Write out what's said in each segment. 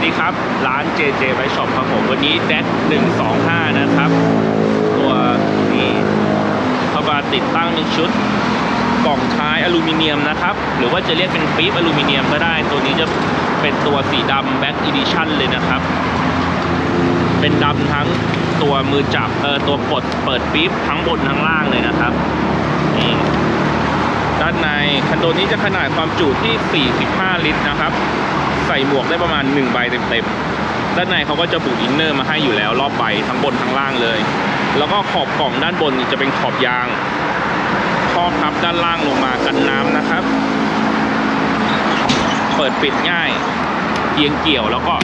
สดีครับ ร้าน JJ ไ i ช็อปครับผม วันนี้แดก125 นะครับ ตัวนี้เขามาติดตั้งเป็นชุดกล่องท้ายอลูมิเนียมนะครับ หรือว่าจะเรียกเป็นปี๊บอลูมิเนียมก็ได้ ตัวนี้จะเป็นตัวสีดำแบ็กอีดิชั่นเลยนะครับ เป็นดำทั้งตัวมือจับเออตัวปลดเปิดปี๊บทั้งบนทั้งล่างเลยนะครับนี่ด้านในคันโดนี้จะขนาดความจุที่ 45 ลิตรนะครับ ใส่หมวกได้ประมาณ1ใบเต็มๆ ด้านในเขาก็จะบุอินเนอร์มาให้อยู่แล้วรอบใบทั้งบนทั้งล่างเลย แล้วก็ขอบกล่องด้านบนจะเป็นขอบยางครอบทับด้านล่างลงมากันน้ำนะครับ เปิดปิดง่ายเอียงเกี่ยวแล้วก็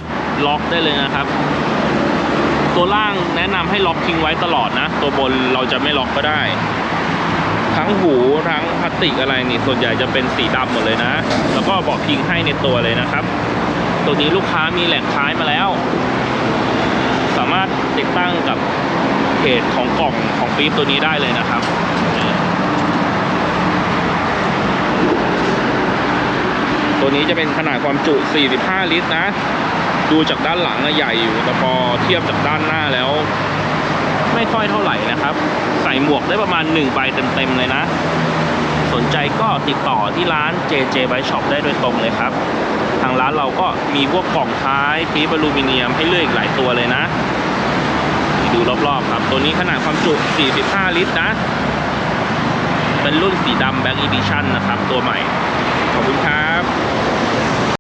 ล็อกได้เลยนะครับ ตัวล่างแนะนำให้ล็อกทิ้งไว้ตลอดนะ ตัวบนเราจะไม่ล็อกก็ได้ ทั้งหูทั้งพลาสติกอะไรนี่ส่วนใหญ่จะเป็นสีดำหมดเลยนะ แล้วก็บอกทิ้งให้ในตัวเลยนะครับ ตัวนี้ลูกค้ามีแหล่งท้ายมาแล้ว สามารถติดตั้งกับเพจของกล่องของปี๊บตัวนี้ได้เลยนะครับตัวนี้จะเป็นขนาดความจุ 45 ลิตรนะ ดูจากด้านหลังใหญ่อยู่ แต่พอเทียบจากด้านหน้าแล้ว ไม่ค่อยเท่าไหร่นะครับ ใส่หมวกได้ประมาณ 1 ใบเต็มๆเลยนะ สนใจก็ติดต่อที่ร้าน JJ b i Shop ได้โดยตรงเลยครับ ทางร้านเราก็มีพวกกล่องท้ายปีบอลูมิเนียมให้เลือกอีกหลายตัวเลยนะดูรอบๆครับ ตัวนี้ขนาดความจุ 45 ลิตรนะ เป็นรุ่นสีดำแบงก์อีดิชันนะครับ ตัวใหม่ ขอบคุณครับ